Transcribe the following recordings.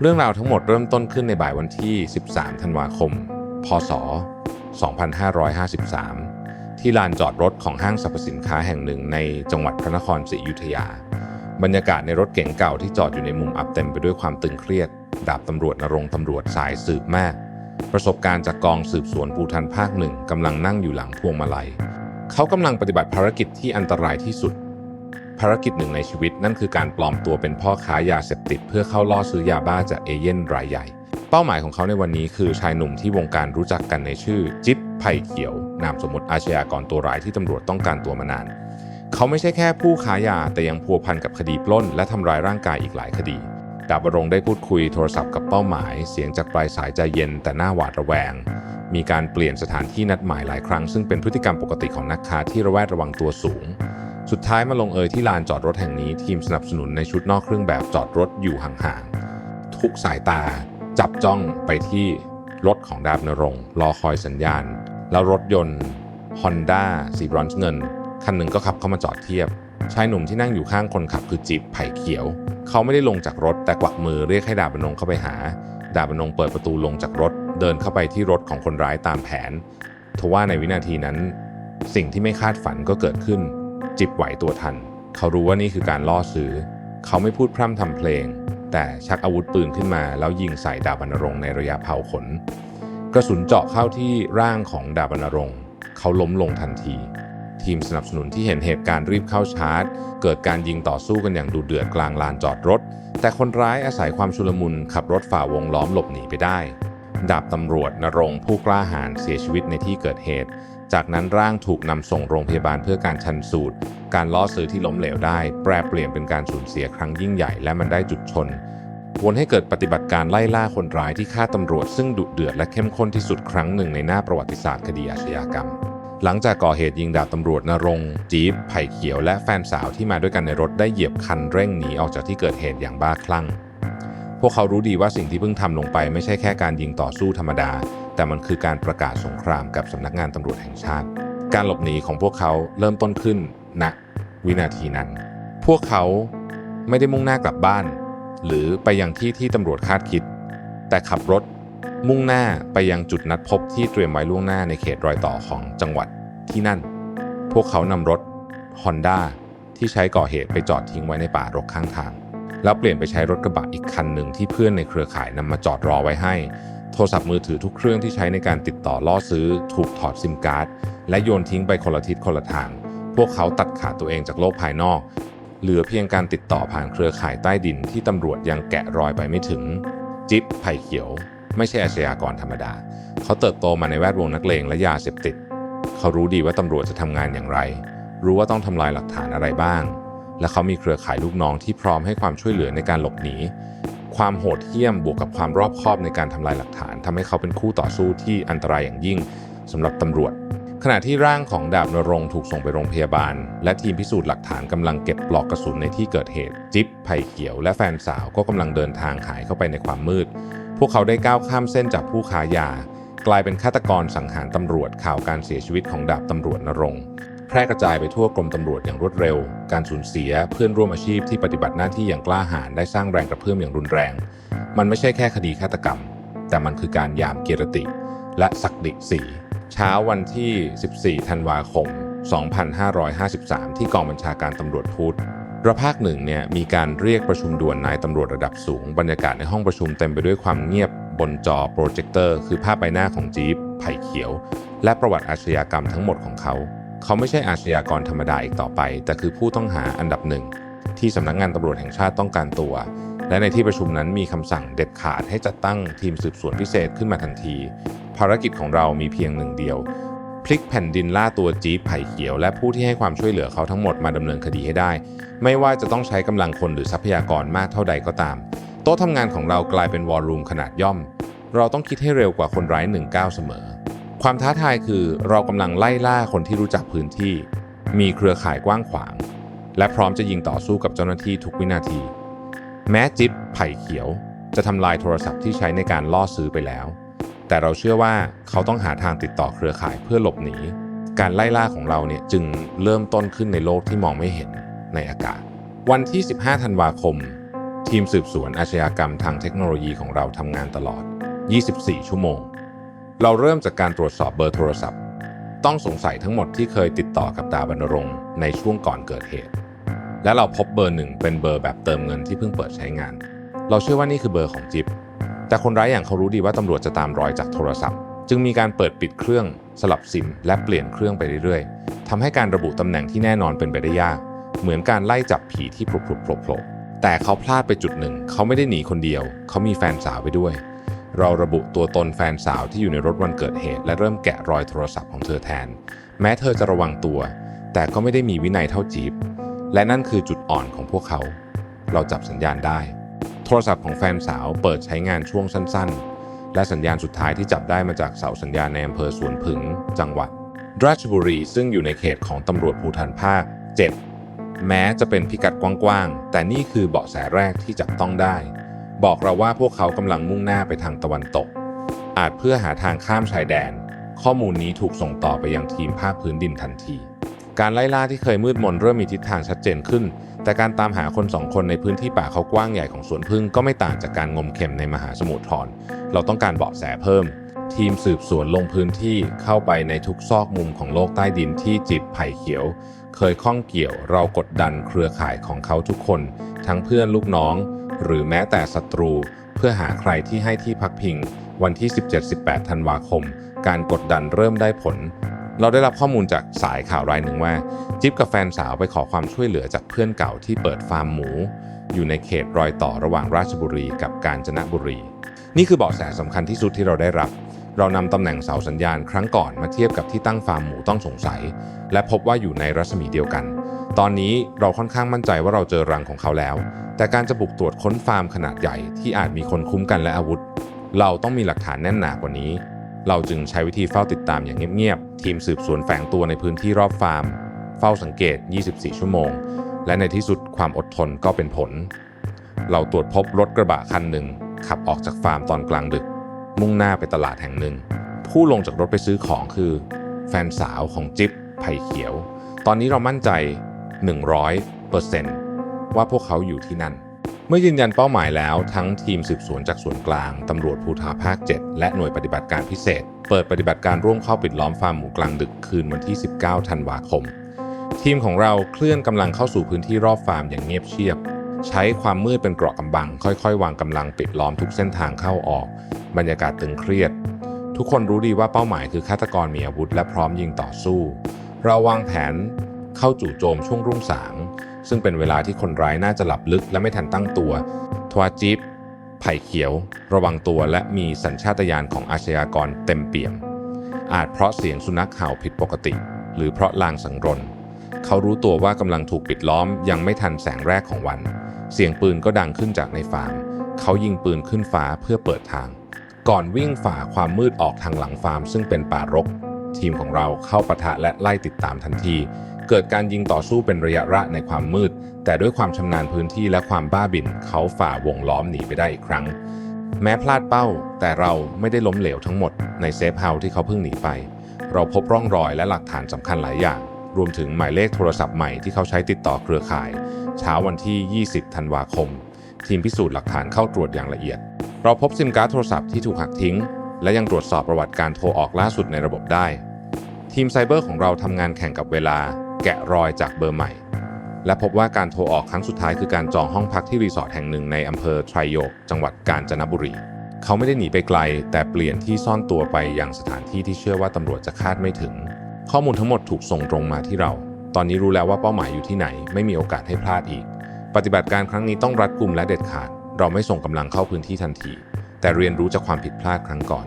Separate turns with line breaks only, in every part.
เรื่องราวทั้งหมดเริ่มต้นขึ้นในบ่ายวันที่ 13 ธันวาคม พศ 2553 ที่ลานจอดรถของห้างสรรพสินค้าแห่งหนึ่งในจังหวัดพระนครศรีอยุธยา บรรยากาศในรถเก๋งเก่าที่จอดอยู่ในมุมอับเต็มไปด้วยความตึงเครียด ดาบตำรวจนรงตำรวจสายสืบแมากประสบการณ์จากกองสืบสวนภูทันภาคหนึ่งกำลังนั่งอยู่หลังพวงมาลัย เขากำลังปฏิบัติภารกิจที่อันตรายที่สุด ภารกิจหนึ่งในชีวิตนั่นคือการปลอมตัวเป็นพ่อค้ายาเสพติด เพื่อเข้าล่อซื้อยาบ้าจากเอเย่นรายใหญ่ เป้าหมายของเขาในวันนี้คือชายหนุ่มที่วงการรู้จักกันในชื่อ จิ๊บไผ่เขียว นามสมมติอาชญากรตัวร้ายที่ตำรวจต้องการตัวมานาน เขาไม่ใช่แค่ผู้ค้ายาแต่ยังพัวพันกับคดีปล้น และทำร้ายร่างกายอีกหลายคดีดาบรงได้พูดคุยโทรศัพท์กับเป้าหมาย เสียงจากปลายสายใจเย็นแต่หน้าหวาดระแวง มีการเปลี่ยนสถานที่นัดหมายหลายครั้ง ซึ่งเป็นพฤติกรรมปกติของนักค้าที่ระแวดระวังตัวสูง สุดท้ายมาลงเอยที่ลานจอดรถแห่งนี้ทีมสนับสนุนในชุดนอกเครื่องแบบจอดรถอยู่ห่างๆ ทุกสายตาจับจ้องไปที่รถของดาบนรงรอคอยสัญญาณ แล้วรถยนต์ Honda สีบรอนซ์เงิน คันหนึ่งก็ขับเข้ามาจอดเทียบ ชายหนุ่มที่นั่งอยู่ข้างคนขับคือจีบไผ่เขียว เขาไม่ได้ลงจากรถแต่กวักมือเรียกให้ดาบนงเข้าไปหา ดาบนงเปิดประตูลงจากรถ เดินเข้าไปที่รถของคนร้ายตามแผนทว่าในวินาทีนั้น สิ่งที่ไม่คาดฝันก็เกิดขึ้น จิบไหวตัวทัน เขารู้ว่านี่คือการล่อซื้อ เขาไม่พูดพร่ำทำเพลง แต่ชักอาวุธปืนขึ้นมาแล้วยิงใส่ดาบรรณรงค์ในระยะเผาขน กระสุนเจาะเข้าที่ร่างของดาบรรณรงค์เขาล้มลงทันที ทีมสนับสนุนที่เห็นเหตุการณ์รีบเข้าชาร์จ เกิดการยิงต่อสู้กันอย่างดุเดือดกลางลานจอดรถ แต่คนร้ายอาศัยความชุลมุนขับรถฝ่าวงล้อมหลบหนีไปได้ดาบตำรวจนรงผู้กล้าหาญเสียชีวิตในที่เกิดเหตุ จากนั้นร่างถูกนำส่งโรงพยาบาลเพื่อการชันสูตร การล่อซื้อที่ล้มเหลวได้ แปรเปลี่ยนเป็นการสูญเสียครั้งยิ่งใหญ่ และมันได้จุดชน วนให้เกิดปฏิบัติการไล่ล่าคนร้ายที่ฆ่าตำรวจซึ่งดุเดือดและเข้มข้นที่สุดครั้งหนึ่งในหน้าประวัติศาสตร์คดีอาชญากรรม หลังจากก่อเหตุยิงดาบตำรวจนรงจีบไผ่เขียว และแฟนสาวที่มาด้วยกันในรถได้เหยียบคันเร่งหนีออกจากที่เกิดเหตุอย่างบ้าคลั่ง พวกเขารู้ดีว่าสิ่งที่เพิ่งทำลงไปไม่ใช่แค่การยิงต่อสู้ธรรมดา แต่มันคือการประกาศสงครามกับสำนักงานตำรวจแห่งชาติ การหลบหนีของพวกเขาเริ่มต้นขึ้นณวินาทีนั้น พวกเขาไม่ได้มุ่งหน้ากลับบ้าน หรือไปยังที่ที่ตำรวจคาดคิด แต่ขับรถมุ่งหน้าไปยังจุดนัดพบที่เตรียมไว้ล่วงหน้าในเขตรอยต่อของจังหวัดที่นั่น พวกเขานำรถ Honda ที่ใช้ก่อเหตุไปจอดทิ้งไว้ในป่ารกข้างทาง แล้วเปลี่ยนไปใช้รถกระบะอีกคันหนึ่งที่เพื่อนในเครือข่ายนำมาจอดรอไว้ให้ โทรศัพท์มือถือทุกเครื่องที่ใช้ในการติดต่อล่อซื้อ ถูกถอดซิมการ์ด และโยนทิ้งไปคนละทิศคนละทาง พวกเขาตัดขาดตัวเองจากโลกภายนอก เหลือเพียงการติดต่อผ่านเครือข่ายใต้ดินที่ตำรวจยังแกะรอยไปไม่ถึง จิ๊บไผ่เขียว ไม่ใช่อาชญากรธรรมดา เขาเติบโตมาในแวดวงนักเลงและยาเสพติด เขารู้ดีว่าตำรวจจะทำงานอย่างไร รู้ว่าต้องทำลายหลักฐานอะไรบ้าง และเขามีเครือข่ายลูกน้องที่พร้อมให้ความช่วยเหลือในการหลบหนี ความโหดเหี้ยมบวกกับความรอบคอบในการทำลายหลักฐานทำให้เขาเป็นคู่ต่อสู้ที่อันตรายอย่างยิ่งสำหรับตำรวจ ขณะที่ร่างของดาบนรงค์ถูกส่งไปโรงพยาบาล และทีมพิสูจน์หลักฐานกำลังเก็บปลอกกระสุนในที่เกิดเหตุ จิ๊บไผ่เขียว และแฟนสาวก็กำลังเดินทางหายเข้าไปในความมืด พวกเขาได้ก้าวข้ามเส้นจากผู้ค้ายา กลายเป็นฆาตกรสังหารตำรวจข่าวการเสียชีวิตของดาบตำรวจนรงค์ แพร่กระจายไปทั่วกรมตำรวจอย่างรวดเร็ว การสูญเสียเพื่อนร่วมอาชีพที่ปฏิบัติหน้าที่อย่างกล้าหาญได้สร้างแรงกระเพื่อมอย่างรุนแรง มันไม่ใช่แค่คดีฆาตกรรม แต่มันคือการยามเกียรติ และศักดิศรีเช้าวันที่ 14 ธันวาคม 2553 ที่กองบัญชาการตำรวจพูดระภาคหนึ่งเนี่ยมีการเรียกประชุมด่วนนายตำรวจระดับสูง บรรยากาศในห้องประชุมเต็มไปด้วยความเงียบบนจอโปรเจคเตอร์คือภาพใบหน้าของจี๊บไผ่เขียว และประวัติอาชญากรรมทั้งหมดของเขา เขาไม่ใช่อาชญากรธรรมดาอีกต่อไป แต่คือผู้ต้องหาอันดับหนึ่ง ที่สำนักงานตำรวจแห่งชาติต้องการตัว และในที่ประชุมนั้นมีคำสั่งเด็ดขาดให้จัดตั้งทีมสืบสวนพิเศษขึ้นมาทันที ภารกิจของเรามีเพียงหนึ่งเดียว พลิกแผ่นดินล่าตัวจี๊บไผ่เขียว และผู้ที่ให้ความช่วยเหลือเขาทั้งหมดมาดำเนินคดีให้ได้ ไม่ว่าจะต้องใช้กำลังคนหรือทรัพยากรมากเท่าใดก็ตาม โต๊ะทำงานของเรากลายเป็นวอลลุ่มขนาดย่อม เราต้องคิดให้เร็วกว่าคนร้ายหนึ่งก้าเสมอ ความท้าทายคือเรากำลังไล่ล่าคนที่รู้จักพื้นที่ มีเครือข่ายกว้างขวาง และพร้อมจะยิงต่อสู้กับเจ้าหน้าที่ทุกวินาที แม้จิ๊บไผ่เขียว จะทำลายโทรศัพท์ที่ใช้ในการล่อซื้อไปแล้ว แต่เราเชื่อว่าเขาต้องหาทางติดต่อเครือข่ายเพื่อหลบหนี การไล่ล่าของเราเนี่ยจึงเริ่มต้นขึ้นในโลกที่มองไม่เห็นในอากาศ วันที่ 15 ธันวาคม ทีมสืบสวนอาชญากรรมทางเทคโนโลยีของเราทำงานตลอด 24 ชั่วโมง เราเริ่มจากการตรวจสอบเบอร์โทรศัพท์ ต้องสงสัยทั้งหมดที่เคยติดต่อกับดาบรรรงในช่วงก่อนเกิดเหตุ และเราพบเบอร์หนึ่งเป็นเบอร์แบบเติมเงินที่เพิ่งเปิดใช้งาน เราเชื่อว่านี่คือเบอร์ของจิ๊บแต่คนร้ายอย่างเขารู้ดีว่าตำรวจจะตามรอยจากโทรศัพท์ จึงมีการเปิดปิดเครื่อง สลับซิม และเปลี่ยนเครื่องไปเรื่อยๆทำให้การระบุตำแหน่งที่แน่นอนเป็นไปได้ยาก เหมือนการไล่จับผีที่พลุบๆโผล่ๆแต่เขาพลาดไปจุดหนึ่ง เขาไม่ได้หนีคนเดียว เขามีแฟนสาวไปด้วย เราระบุตัวตนแฟนสาวที่อยู่ในรถวันเกิดเหตุ และเริ่มแกะรอยโทรศัพท์ของเธอแทน แม้เธอจะระวังตัว แต่ก็ไม่ได้มีวินัยเท่าจีบและนั่นคือจุดอ่อนของพวกเขา เราจับสัญญาณได้ โทรศัพท์ของแฟนสาวเปิดใช้งานช่วงสั้น ๆ และสัญญาณสุดท้ายที่จับได้มาจากเสาสัญญาณในอำเภอสวนผึง จังหวัด ราชบุรีซึ่งอยู่ในเขตของตำรวจภูธรภาค 7 แม้จะเป็นพิกัดกว้างๆ แต่นี่คือเบาะแสแรกที่จับต้องได้ บอกเราว่าพวกเขากำลังมุ่งหน้าไปทางตะวันตก อาจเพื่อหาทางข้ามชายแดน ข้อมูลนี้ถูกส่งต่อไปยังทีมภาคพื้นดินทันที การไล่ล่าที่เคยมืดมนเริ่มมีทิศทางชัดเจนขึ้น แต่การตามหาคนสองคนในพื้นที่ป่าเขากว้างใหญ่ของสวนพึ่งก็ไม่ต่างจากการงมเข็มในมหาสมุทรทรเราต้องการเบาะแสเพิ่ม ทีมสืบสวนลงพื้นที่เข้าไปในทุกซอกมุมของโลกใต้ดินที่จิบไผ่เขียว เคยข้องเกี่ยวเรากดดันเครือข่ายของเขาทุกคน ทั้งเพื่อนลูกน้อง หรือแม้แต่ศัตรู เพื่อหาใครที่ให้ที่พักพิง วันที่ 17-18 ธันวาคม การกดดันเริ่มได้ผล เราได้รับข้อมูลจากสายข่าวรายหนึ่งว่า จิ๊บกับแฟนสาวไปขอความช่วยเหลือจากเพื่อนเก่าที่เปิดฟาร์มหมู อยู่ในเขตรอยต่อระหว่างราชบุรีกับกาญจนบุรี นี่คือเบาะแสสำคัญที่สุดที่เราได้รับเรานำตำแหน่งเสาสัญญาณครั้งก่อนมาเทียบกับที่ตั้งฟาร์มหมูต้องสงสัย และพบว่าอยู่ในรัศมีเดียวกัน ตอนนี้เราค่อนข้างมั่นใจว่าเราเจอรังของเขาแล้ว แต่การจะบุกตรวจค้นฟาร์มขนาดใหญ่ที่อาจมีคนคุ้มกันและอาวุธ เราต้องมีหลักฐานแน่นหนากว่านี้ เราจึงใช้วิธีเฝ้าติดตามอย่างเงียบๆ ทีมสืบสวนแฝงตัวในพื้นที่รอบฟาร์ม เฝ้าสังเกต 24 ชั่วโมง และในที่สุดความอดทนก็เป็นผล เราตรวจพบรถกระบะคันหนึ่งขับออกจากฟาร์มตอนกลางดึก มุ่งหน้าไปตลาดแห่งหนึ่ง ผู้ลงจากรถไปซื้อของคือ แฟนสาวของจิ๊บไผ่เขียว ตอนนี้เรามั่นใจ 100%ว่าพวกเขาอยู่ที่นั่น เมื่อยืนยันเป้าหมายแล้วทั้งทีมสืบสวนจากส่วนกลาง ตำรวจภูธาภาค 7 และหน่วยปฏิบัติการพิเศษ เปิดปฏิบัติการร่วมเข้าปิดล้อมฟาร์มหมูกลางดึกคืนวันที่ 19 ธันวาคม ทีมของเราเคลื่อนกำลังเข้าสู่พื้นที่รอบฟาร์มอย่างเงียบเชียบใช้ความมืดเป็นเกราะกำบัง ค่อยๆ วางกำลังปิดล้อมทุกเส้นทางเข้าออก บรรยากาศตึงเครียด ทุกคนรู้ดีว่าเป้าหมายคือฆาตกรมีอาวุธและพร้อมยิงต่อสู้ เราวางแผน เข้าจู่โจมช่วงรุ่งสาง ซึ่งเป็นเวลาที่คนร้ายน่าจะหลับลึกและไม่ทันตั้งตัว ทวาจิบไผ่เขียว ระวังตัวและมีสัญชาตญาณของอาชญากรเต็มเปี่ยม อาจเพราะเสียงสุนัขเห่าผิดปกติ หรือเพราะลางสังรนเขารู้ตัวว่ากำลังถูกปิดล้อมยังไม่ทันแสงแรกของวัน เสียงปืนก็ดังขึ้นจากในฟาร์มเขายิงปืนขึ้นฟ้าเพื่อเปิดทาง ก่อนวิ่งฝ่าความมืดออกทางหลังฟาร์มซึ่งเป็นป่ารก ทีมของเราเข้าปะทะและไล่ติดตามทันที เกิดการยิงต่อสู้เป็นระยะระในความมืด แต่ด้วยความชำนาญพื้นที่และความบ้าบิ่นเขาฝ่าวงล้อมหนีไปได้อีกครั้ง แม้พลาดเป้า แต่เราไม่ได้ล้มเหลวทั้งหมดในเซฟเฮาส์ที่เขาเพิ่งหนีไป เราพบร่องรอยและหลักฐานสำคัญหลายอย่าง รวมถึงหมายเลขโทรศัพท์ใหม่ที่เขาใช้ติดต่อเครือข่าย เช้าวันที่ 20 ธันวาคม ทีมพิสูจน์หลักฐานเข้าตรวจอย่างละเอียด เราพบซิมการ์ดโทรศัพท์ที่ถูกหักทิ้ง และยังตรวจสอบประวัติการโทรออกล่าสุดในระบบได้ทีมไซเบอร์ของเราทำงานแข่งกับเวลา แกะรอยจากเบอร์ใหม่ และพบว่าการโทรออกครั้งสุดท้ายคือการจองห้องพักที่รีสอร์ทแห่งหนึ่งในอำเภอไทรโยก จังหวัดกาญจนบุรี เขาไม่ได้หนีไปไกล แต่เปลี่ยนที่ซ่อนตัวไปยังสถานที่ที่เชื่อว่าตำรวจจะคาดไม่ถึง ข้อมูลทั้งหมดถูกส่งตรงมาที่เรา ตอนนี้รู้แล้วว่าเป้าหมายอยู่ที่ไหน ไม่มีโอกาสให้พลาดอีก ปฏิบัติการครั้งนี้ต้องรัดกุมและเด็ดขาด เราไม่ส่งกำลังเข้าพื้นที่ทันที แต่เรียนรู้จากความผิดพลาดครั้งก่อน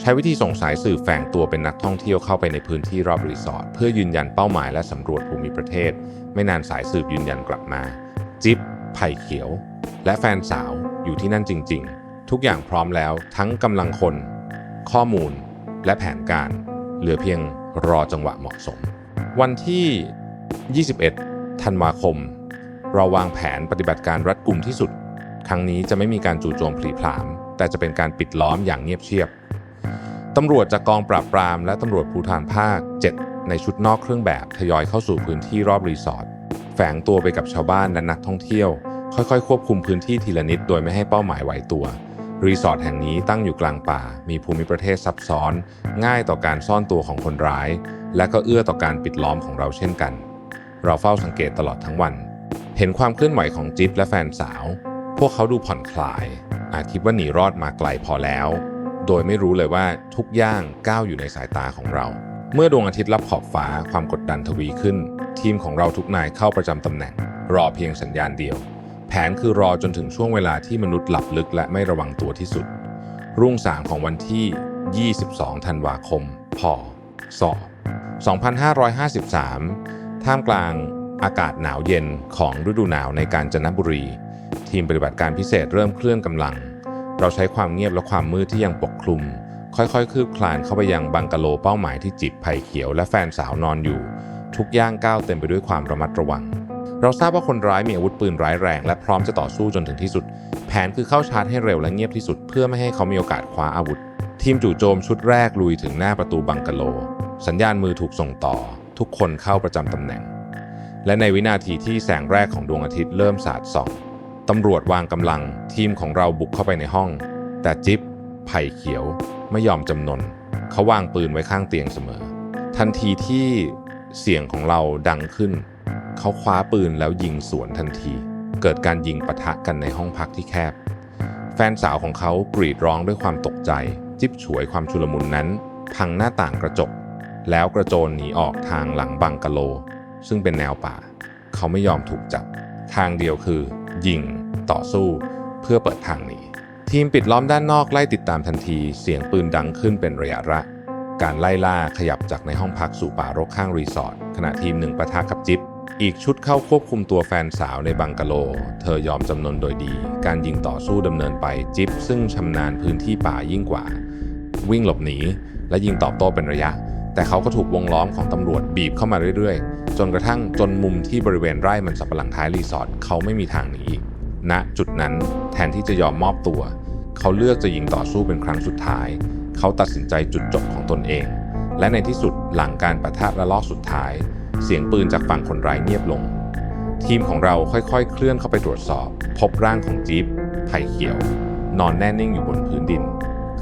ใช้วิธีส่งสายสื่อแฝงตัวเป็นนักท่องเที่ยวเข้าไปในพื้นที่รอบรีสอร์ทเพื่อยืนยันเป้าหมายและสำรวจภูมิประเทศ ไม่นานสายสืบยืนยันกลับมา จิ๊บไผ่เขียว และแฟนสาวอยู่ที่นั่นจริง ๆ ทุกอย่างพร้อมแล้วทั้งกำลังคน ข้อมูล และแผนการ เหลือเพียงรอจังหวะเหมาะสม วันที่ 21 ธันวาคม เราวางแผนปฏิบัติการรัดกุมที่สุด ครั้งนี้จะไม่มีการจู่โจมพลีผลาม แต่จะเป็นการปิดล้อมอย่างเงียบเชียบ ตำรวจจากกองปราบปรามและตำรวจภูธรภาค 7 ในชุดนอกเครื่องแบบทยอยเข้าสู่พื้นที่รอบรีสอร์ทแฝงตัวไปกับชาวบ้านและนักท่องเที่ยว ค่อยๆ ควบคุมพื้นที่ทีละนิดโดยไม่ให้เป้าหมายไหวตัวรีสอร์ทแห่งนี้ตั้งอยู่กลางป่า มีภูมิประเทศซับซ้อน ง่ายต่อการซ่อนตัวของคนร้าย และก็เอื้อต่อการปิดล้อมของเราเช่นกัน เราเฝ้าสังเกตตลอดทั้งวัน เห็นความเคลื่อนไหวของจิ๊บและแฟนสาว พวกเขาดูผ่อนคลาย อาจคิดว่าหนีรอดมาไกลพอแล้ว โดยไม่รู้เลยว่าทุกย่างก้าวอยู่ในสายตาของเรา เมื่อดวงอาทิตย์ลับขอบฟ้าความกดดันทวีขึ้น ทีมของเราทุกนายเข้าประจำตำแหน่ง รอเพียงสัญญาณเดียว แผนคือรอจนถึงช่วงเวลาที่มนุษย์หลับลึกและไม่ระวังตัวที่สุด รุ่งสางของวันที่ 22 ธันวาคม พศ 2553 ท่ามกลางอากาศหนาวเย็นของฤดูหนาวในการจนบุรี ทีมปฏิบัติการพิเศษเริ่มเคลื่อนกำลัง เราใช้ความเงียบและความมืดที่ยังปกคลุม ค่อยๆ คืบคลานเข้าไปยังบังกะโลเป้าหมายที่จิบไผ่เขียวและแฟนสาวนอนอยู่ ทุกย่างก้าวเต็มไปด้วยความระมัดระวัง เราทราบว่าคนร้ายมีอาวุธปืนร้ายแรง และพร้อมจะต่อสู้จนถึงที่สุด แผนคือเข้าชาร์จให้เร็วและเงียบที่สุด เพื่อไม่ให้เขามีโอกาสคว้าอาวุธ ทีมจู่โจมชุดแรกลุยถึงหน้าประตูบังกะโล สัญญาณมือถูกส่งต่อ ทุกคนเข้าประจำตำแหน่ง และในวินาทีที่แสงแรกของดวงอาทิตย์เริ่มสาดส่อง ตำรวจวางกำลังทีมของเราบุกเข้าไปในห้อง แต่จิ๊บไผ่เขียวไม่ยอมจำนน เขาวางปืนไว้ข้างเตียงเสมอ ทันทีที่เสียงของเราดังขึ้น เขาคว้าปืนแล้วยิงสวนทันที เกิดการยิงปะทะกันในห้องพักที่แคบ แฟนสาวของเขากรีดร้องด้วยความตกใจ จิ๊บฉวยความชุลมุนนั้น พังหน้าต่างกระจก แล้วกระโจนหนีออกทางหลังบังกะโล ซึ่งเป็นแนวป่า เขาไม่ยอมถูกจับ ทางเดียวคือ ยิง ต่อสู้เพื่อเปิดทางหนีทีมปิดล้อมด้านนอกไล่ติดตามทันที เสียงปืนดังขึ้นเป็นระยะระการไล่ล่าขยับจากในห้องพักสู่ป่ารกข้างรีสอร์ทขณะทีมหนึ่งปะทะกับจิ๊บอีกชุดเข้าควบคุมตัวแฟนสาวในบังกะโล เธอยอมจำนนโดยดี การยิงต่อสู้ดำเนินไปจิ๊บซึ่งชำนาญพื้นที่ป่ายิ่งกว่า วิ่งหลบหนี และยิงตอบโต้เป็นระยะ แต่เขาก็ถูกวงล้อมของตำรวจบีบเข้ามาเรื่อยๆ จนกระทั่งจนมุมที่บริเวณไร่มันสับปะหลังท้ายรีสอร์ทเขาไม่มีทางหนีอีกณจุดนั้นแทนที่จะยอมมอบตัว เขาเลือกจะยิงต่อสู้เป็นครั้งสุดท้าย เขาตัดสินใจจุดจบของตนเอง และในที่สุดหลังการประทะระลอกสุดท้าย เสียงปืนจากฝั่งคนร้ายเงียบลง ทีมของเราค่อยๆ เคลื่อนเข้าไปตรวจสอบ พบร่างของจี๊บไผ่เขียว นอนแน่นิ่งอยู่บนพื้นดิน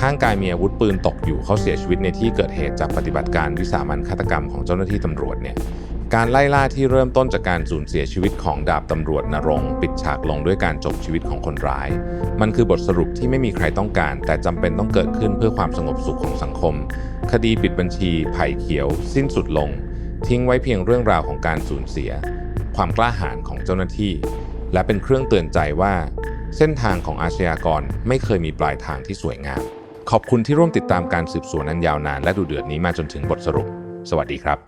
ข้างกายมีอาวุธปืนตกอยู่เขาเสียชีวิตในที่เกิดเหตุจากปฏิบัติการวิสามันฆาตกรรมของเจ้าหน้าที่ตำรวจเนี่ยการไล่ล่าที่เริ่มต้นจากการสูญเสียชีวิตของดาบตำรวจนรงปิดฉากลงด้วยการจบชีวิตของคนร้าย มันคือบทสรุปที่ไม่มีใครต้องการ แต่จำเป็นต้องเกิดขึ้นเพื่อความสงบสุขของสังคม คดีปิดบัญชีไผ่เขียว สิ้นสุดลง ทิ้งไว้เพียงเรื่องราวของการสูญเสีย ความกล้าหาญของเจ้าหน้าที่ และเป็นเครื่องเตือนใจว่า เส้นทางของอาชญากรไม่เคยมีปลายทางที่สวยงาม ขอบคุณที่ร่วมติดตามการสืบสวนอันยาวนานและดูเดือดนี้มาจนถึงบทสรุป สวัสดีครับ